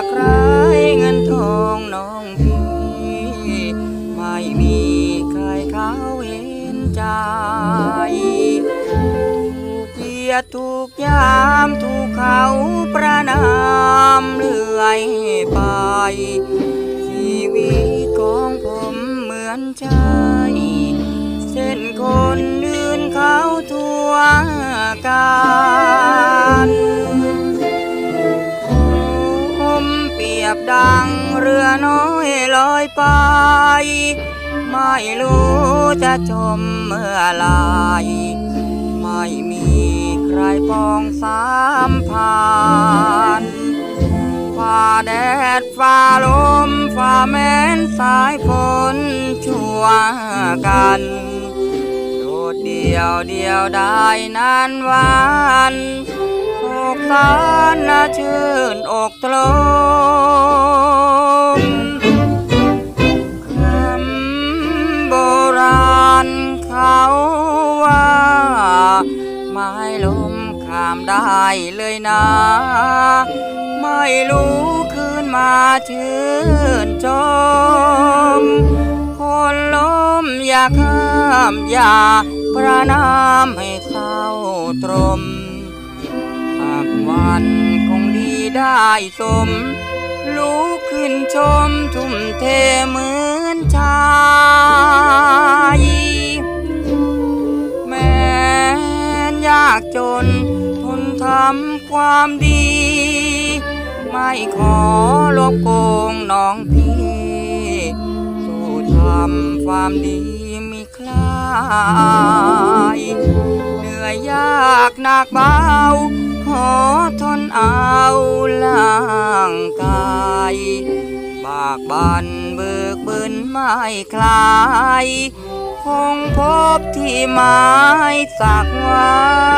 ากไรเงินทองน้องพี่ ไม่มีใครเขาเห็นใจถูกเกลียดถูกยามถูกเขาประนามเลื่อยไป ชีวิตของผมเหมือนชา ยบดังเรือน้อยลอยไป ไม่รู้จะจมเมื่อไหรไม่มีใครปองสามผ่านฝ่าแดดฝ่าลมฝ่าแม้นสายฝนชั่วกันโดดเดียวเดียวได้นานวันอกสารน่าชื่นอกตรม ได้เลยนะ ไม่รู้คืนมาชื่นชม คนล้มอย่าข้ามอย่าประนามให้เศร้าตรมสักวันคงดีได้สมลุกขึ้นชมทุ่มเทเหมือนชายแม้นยากจนำความดี ไม่ขอลบโกงน้องพี่สู้ทำความดีมีคลายเหนื่อยยากหนักเบา ขอทนเอาล่างกายบากบันเบิกบืนไม่คลาย คงพบที่หมายสักวัน